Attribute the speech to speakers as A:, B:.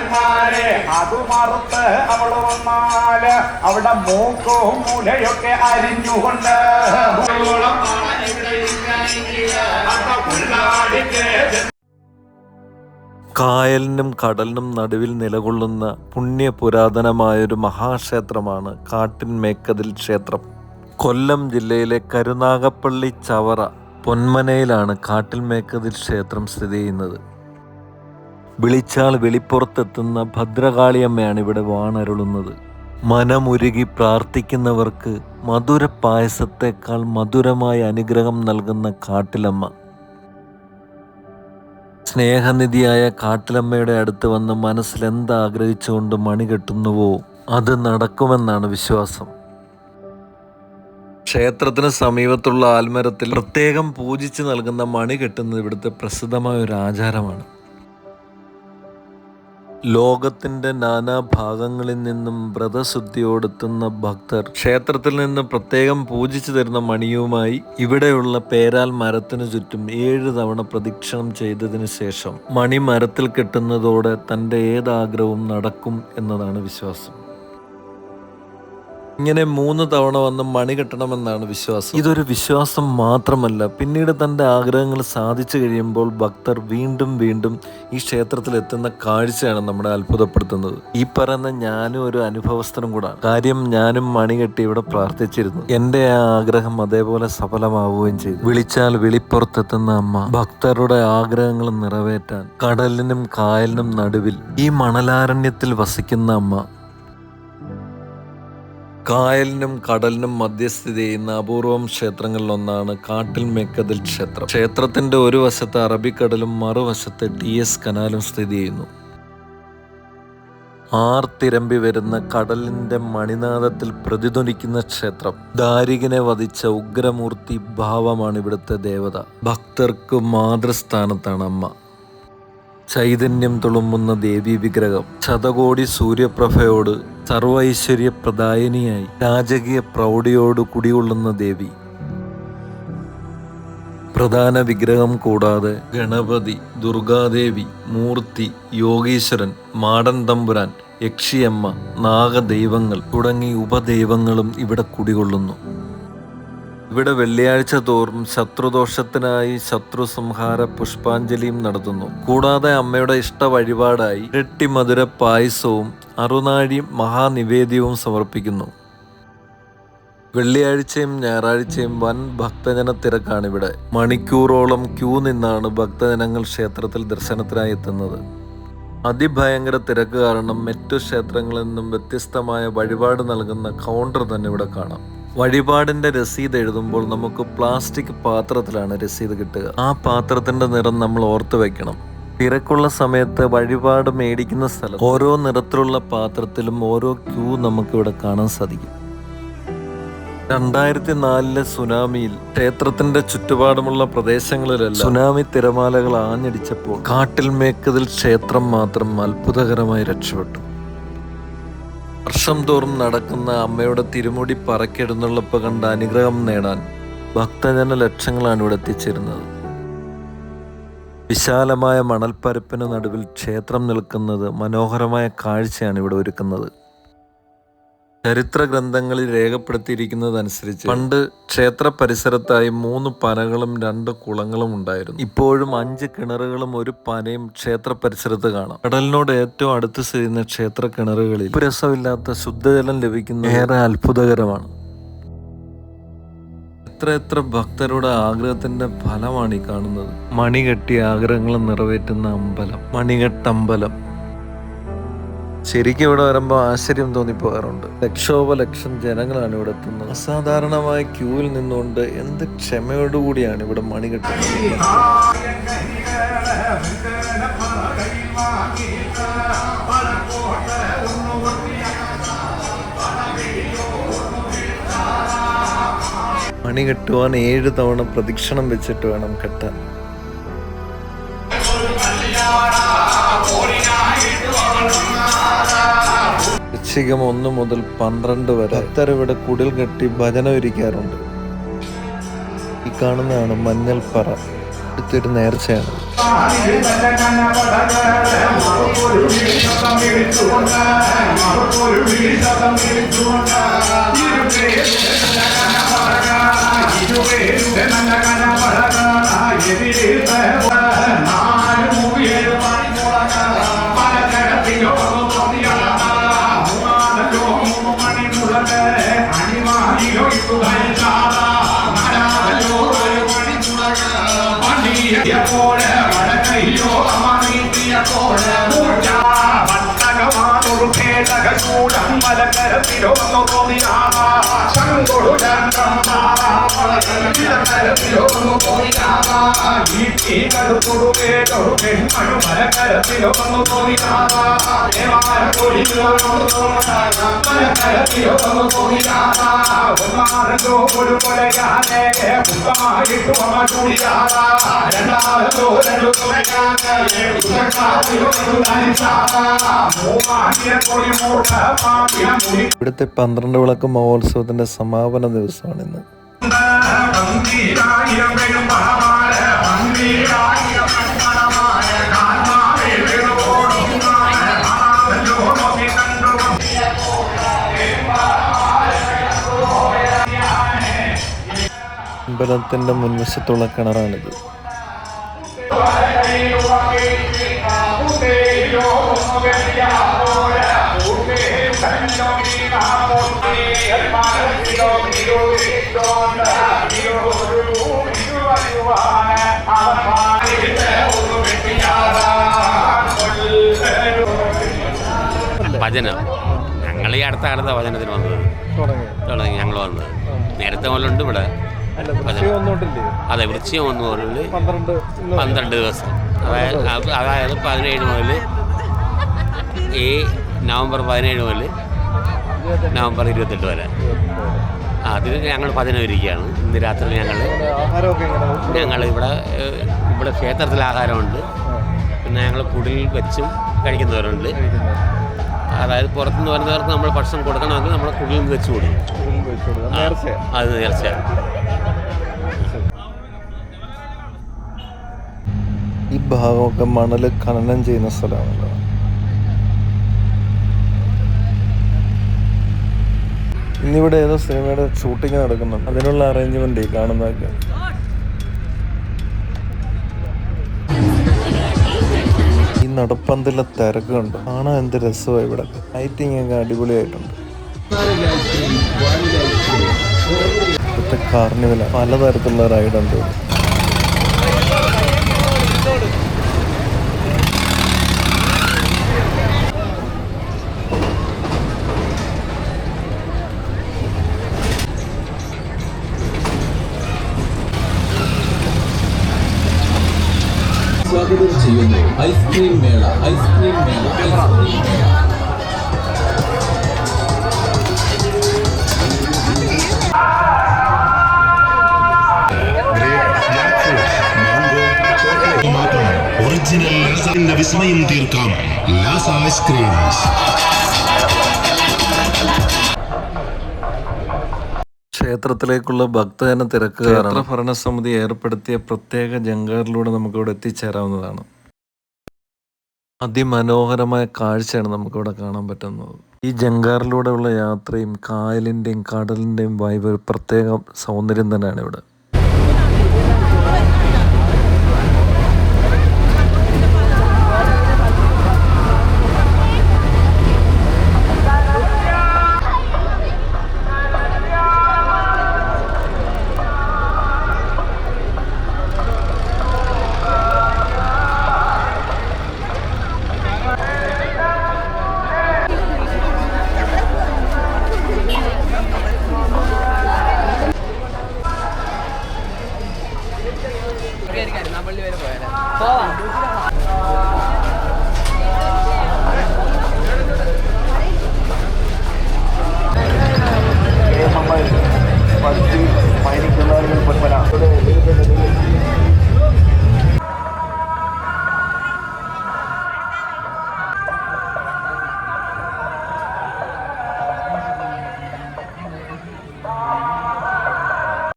A: അണ്ണന്മാരെ അത് മറുത്ത് അവൾ വന്നാൽ അവിടെ മൂക്കും മുലയൊക്കെ അരിഞ്ഞുകൊണ്ട്
B: കായലിനും കടലിനും നടുവിൽ നിലകൊള്ളുന്ന പുണ്യ പുരാതനമായൊരു മഹാക്ഷേത്രമാണ് കാട്ടിൻമേക്കതിൽ ക്ഷേത്രം. കൊല്ലം ജില്ലയിലെ കരുനാഗപ്പള്ളി ചവറ പൊന്മനയിലാണ് കാട്ടിൽമേക്കതിൽ ക്ഷേത്രം സ്ഥിതി ചെയ്യുന്നത്. വിളിച്ചാൽ വെളിപ്പുറത്തെത്തുന്ന ഭദ്രകാളിയമ്മയാണ് ഇവിടെ വാണരുളുന്നത്. മനമുരുകി പ്രാർത്ഥിക്കുന്നവർക്ക് മധുര പായസത്തെക്കാൾ മധുരമായ അനുഗ്രഹം നൽകുന്ന കാട്ടിലമ്മ. സ്നേഹനിധിയായ കാട്ടിലമ്മയുടെ അടുത്ത് വന്ന് മനസ്സിൽ എന്താഗ്രഹിച്ചുകൊണ്ട് മണി കെട്ടുന്നുവോ അത് നടക്കുമെന്നാണ് വിശ്വാസം. ക്ഷേത്രത്തിന് സമീപത്തുള്ള ആൽമരത്തിൽ പ്രത്യേകം പൂജിച്ച് നൽകുന്ന മണി കെട്ടുന്നത് ഇവിടുത്തെ പ്രസിദ്ധമായ ഒരു ആചാരമാണ്. ലോകത്തിന്റെ നാനാഭാഗങ്ങളിൽ നിന്നും വ്രതശുദ്ധിയോടെത്തുന്ന ഭക്തർ ക്ഷേത്രത്തിൽ നിന്ന് പ്രത്യേകം പൂജിച്ചു തരുന്ന മണിയുമായി ഇവിടെയുള്ള പേരാൽ മരത്തിനു ചുറ്റും ഏഴ് തവണ പ്രദക്ഷിണം ചെയ്തതിനു ശേഷം മണി മരത്തിൽ കെട്ടുന്നതോടെ തന്റെ ഏതാഗ്രഹവും നടക്കും എന്നതാണ് വിശ്വാസം. ഇങ്ങനെ മൂന്ന് തവണ വന്ന് മണി കെട്ടണമെന്നാണ് വിശ്വാസം. ഇതൊരു വിശ്വാസം മാത്രമല്ല. പിന്നീട് തന്റെ ആഗ്രഹങ്ങൾ സാധിച്ചു കഴിയുമ്പോൾ ഭക്തർ വീണ്ടും വീണ്ടും ഈ ക്ഷേത്രത്തിൽ എത്തുന്ന കാഴ്ചയാണ് നമ്മളെ അത്ഭുതപ്പെടുത്തുന്നത്. ഈ പറയുന്ന ഞാനും ഒരു അനുഭവസ്ഥനും കൂടാണ്. കാര്യം ഞാനും മണി കെട്ടി ഇവിടെ പ്രാർത്ഥിച്ചിരുന്നു. എന്റെ ആ ആഗ്രഹം അതേപോലെ സഫലമാവുകയും ചെയ്തു. വിളിച്ചാൽ വിളിപ്പുറത്തെത്തുന്ന അമ്മ ഭക്തരുടെ ആഗ്രഹങ്ങൾ നിറവേറ്റാൻ കടലിനും കായലിനും നടുവിൽ ഈ മണലാരണ്യത്തിൽ വസിക്കുന്ന അമ്മ കായലിനും കടലിനും മധ്യസ്ഥിതി ചെയ്യുന്ന അപൂർവം ക്ഷേത്രങ്ങളിലൊന്നാണ് കാട്ടിൽ മെക്കതിൽ ക്ഷേത്രം. ക്ഷേത്രത്തിന്റെ ഒരു വശത്ത് അറബിക്കടലും മറുവശത്ത് ടി എസ് കനാലും സ്ഥിതി ചെയ്യുന്നു. ആർത്തിരമ്പി വരുന്ന കടലിന്റെ മണിനാദത്തിൽ പ്രതിധ്വനിക്കുന്ന ക്ഷേത്രം. ദാരികനെ വധിച്ച ഉഗ്രമൂർത്തി ഭാവമാണ് ഇവിടുത്തെ ദേവത. ഭക്തർക്ക് മാതൃസ്ഥാനത്താണ് അമ്മ. ചൈതന്യം തുളുമ്പുന്ന ദേവി വിഗ്രഹം ശതകോടി സൂര്യപ്രഭയോട് സർവൈശ്വര്യപ്രദായനിയായി രാജകീയ പ്രൗഢിയോട് കുടികൊള്ളുന്ന ദേവി. പ്രധാന വിഗ്രഹം കൂടാതെ ഗണപതി ദുർഗാദേവി മൂർത്തി യോഗീശ്വരൻ മാടൻ തമ്പുരാൻ യക്ഷിയമ്മ നാഗദൈവങ്ങൾ തുടങ്ങി ഉപദൈവങ്ങളും ഇവിടെ കുടികൊള്ളുന്നു. ഇവിടെ വെള്ളിയാഴ്ച തോറും ശത്രുദോഷത്തിനായി ശത്രു സംഹാര പുഷ്പാഞ്ജലിയും നടത്തുന്നു. കൂടാതെ അമ്മയുടെ ഇഷ്ട വഴിപാടായി ഇരട്ടി മധുര പായസവും അറുനാഴി മഹാനിവേദ്യവും സമർപ്പിക്കുന്നു. വെള്ളിയാഴ്ചയും ഞായറാഴ്ചയും വൻ ഭക്തജന തിരക്കാണ് ഇവിടെ മണിക്കൂറോളം ക്യൂ നിന്നാണ് ഭക്തജനങ്ങൾ ക്ഷേത്രത്തിൽ ദർശനത്തിനായി എത്തുന്നത്. അതിഭയങ്കര തിരക്ക് കാരണം മറ്റു ക്ഷേത്രങ്ങളിൽ നിന്നും വ്യത്യസ്തമായ വഴിപാട് നൽകുന്ന കൗണ്ടർ തന്നെ ഇവിടെ കാണാം. വഴിപാടിന്റെ രസീത് എഴുതുമ്പോൾ നമുക്ക് പ്ലാസ്റ്റിക് പാത്രത്തിലാണ് രസീത് കിട്ടുക. ആ പാത്രത്തിന്റെ നിറം നമ്മൾ ഓർത്തു വെക്കണം. തിരക്കുള്ള സമയത്ത് വഴിപാട് മേടിക്കുന്ന സ്ഥലം. ഓരോ നിറത്തിലുള്ള പാത്രത്തിലും ഓരോ ക്യൂ നമുക്ക് ഇവിടെ കാണാൻ സാധിക്കും. രണ്ടായിരത്തി നാലിലെ സുനാമിയിൽ ക്ഷേത്രത്തിന്റെ ചുറ്റുപാടുമുള്ള പ്രദേശങ്ങളിലെല്ലാം സുനാമി തിരമാലകൾ ആഞ്ഞടിച്ചപ്പോൾ കാട്ടിൽ മേക്കതിൽ ക്ഷേത്രം മാത്രം അത്ഭുതകരമായി രക്ഷപ്പെട്ടു. വർഷം തോറും നടക്കുന്ന അമ്മയുടെ തിരുമുടി പറക്കിടുന്നുള്ളപ്പോൾ കണ്ട അനുഗ്രഹം നേടാൻ ഭക്തജന ലക്ഷങ്ങളാണ് ഇവിടെ എത്തിച്ചേരുന്നത്. വിശാലമായ മണൽപ്പരപ്പിന് നടുവിൽ ക്ഷേത്രം നിൽക്കുന്നത് മനോഹരമായ കാഴ്ചയാണ് ഇവിടെ ഒരുക്കുന്നത്. ചരിത്ര ഗ്രന്ഥങ്ങളിൽ രേഖപ്പെടുത്തിയിരിക്കുന്നതനുസരിച്ച് പണ്ട് ക്ഷേത്ര പരിസരത്തായി മൂന്ന് പനകളും രണ്ട് കുളങ്ങളും ഉണ്ടായിരുന്നു. ഇപ്പോഴും അഞ്ച് കിണറുകളും ഒരു പനയും ക്ഷേത്ര പരിസരത്ത് കാണാം. കടലിനോട് ഏറ്റവും അടുത്ത് സ്ഥിതി ചെയ്യുന്ന ക്ഷേത്ര കിണറുകളിൽ രസമില്ലാത്ത ശുദ്ധജലം ലഭിക്കുന്ന ഏറെ അത്ഭുതകരമാണ്. എത്ര എത്ര ഭക്തരുടെ ആഗ്രഹത്തിന്റെ ഫലമാണ് ഈ കാണുന്നത്. മണികെട്ടി ആഗ്രഹങ്ങൾ നിറവേറ്റുന്ന അമ്പലം. മണികെട്ടമ്പലം. ശരിക്കും ഇവിടെ വരുമ്പോൾ ആശ്ചര്യം തോന്നിപ്പോകാറുണ്ട്. ലക്ഷോപലക്ഷം ജനങ്ങളാണ് ഇവിടെ എത്തുന്നത്. അസാധാരണമായ ക്യൂവിൽ നിന്നുകൊണ്ട് എന്ത് ക്ഷമയോടുകൂടിയാണ് ഇവിടെ മണി കെട്ടുന്നത്? മണി കെട്ടുവാൻ ഏഴ് തവണ പ്രദക്ഷിണം വെച്ചിട്ട് വേണം കെട്ടാൻ. വൃശ്ചികം ഒന്ന് മുതൽ പന്ത്രണ്ട് വരെ ഇവിടെ കുടിൽ കെട്ടി ഭജന ഒരുക്കാറുണ്ട് ഈ കാണുന്നതാണ് മഞ്ഞൾപ്പറ. അടുത്തൊരു നേർച്ചയാണ്.
A: శంకుడు కడుపుడు వేడు మనుమల కరపిలో మనుపోయినావా
B: ഇവിടുത്തെ പന്ത്രണ്ട് വിളക്ക് മഹോത്സവത്തിന്റെ സമാപന ദിവസമാണ് ഇന്ന്. അമ്പലത്തിന്റെ മുൻവശത്തുള്ള കിണറാണിത്.
C: ഭജന. ഞങ്ങൾ ഈ അടുത്ത കാലത്താണ് ഭജനത്തിന് വന്നത്. തുടങ്ങി. ഞങ്ങൾ വന്നത്. നേരത്തെ മുതലുണ്ട് ഇവിടെ. അതെ വൃശ്ചികം ഒന്ന് മുതൽ പന്ത്രണ്ട് ദിവസം. അതായത് അത് അതായത് പതിനേഴ് മുതൽ ഈ നവംബർ പതിനേഴ് മുതൽ നവംബർ ഇരുപത്തെട്ട് വരെ. അതിൽ ഞങ്ങൾ ഭജനം ഇരിക്കുകയാണ് ഇന്ന് രാത്രി ഞങ്ങൾ ഞങ്ങൾ ഇവിടെ ഇവിടെ ക്ഷേത്രത്തിൽ ആഹാരമുണ്ട്. പിന്നെ ഞങ്ങൾ കുടിൽ വെച്ചും കഴിക്കുന്നവരുണ്ട്. അതായത് പുറത്തുനിന്ന് വരുന്നവർക്ക് നമ്മൾ ഭക്ഷണം കൊടുക്കണമെങ്കിൽ നമ്മൾ കുടിൽ വെച്ച് കൊടുക്കും. അത് നേർച്ചയാണ്
B: ഈ ഭാഗമൊക്കെ മണൽ ഖനനം ചെയ്യുന്ന സ്ഥലമാണല്ലോ. ഇന്നിവിടെ ഏതോ സിനിമയുടെ ഷൂട്ടിംഗ് നടക്കുന്നുണ്ട്. അതിനുള്ള അറേഞ്ച്മെന്റ് കാണുന്നതൊക്കെ. ഈ നടപ്പന്തിലെ തിരക്ക് കണ്ടു. കാണാൻ എന്ത് രസമാണ് ഇവിടെ. ലൈറ്റിംഗ് ഒക്കെ അടിപൊളിയായിട്ടുണ്ട്. ഇവിടുത്തെ കാർണിവല പലതരത്തിലുള്ള റൈഡുണ്ട് ഇവിടെ.
D: സ്വാഗതം ചെയ്യുന്നു. ഐസ്ക്രീം മേള ഐസ്ക്രീം മേള ഐസ്ക്രീം മേള.
E: ഒറിജിനൽ വിസ്മയം തീർക്കാം. Laza ice creams.
B: ക്ഷേത്രത്തിലേക്കുള്ള ഭക്തജന തിരക്ക് ഭരണസമിതി ഏർപ്പെടുത്തിയ പ്രത്യേക ജങ്കാറിലൂടെ നമുക്കിവിടെ എത്തിച്ചേരാവുന്നതാണ്. അതിമനോഹരമായ കാഴ്ചയാണ് നമുക്കിവിടെ കാണാൻ പറ്റുന്നത്. ഈ ജങ്കാറിലൂടെയുള്ള യാത്രയും കായലിന്റെയും കടലിന്റെയും വായ്പ ഒരു പ്രത്യേക സൗന്ദര്യം തന്നെയാണ് ഇവിടെ.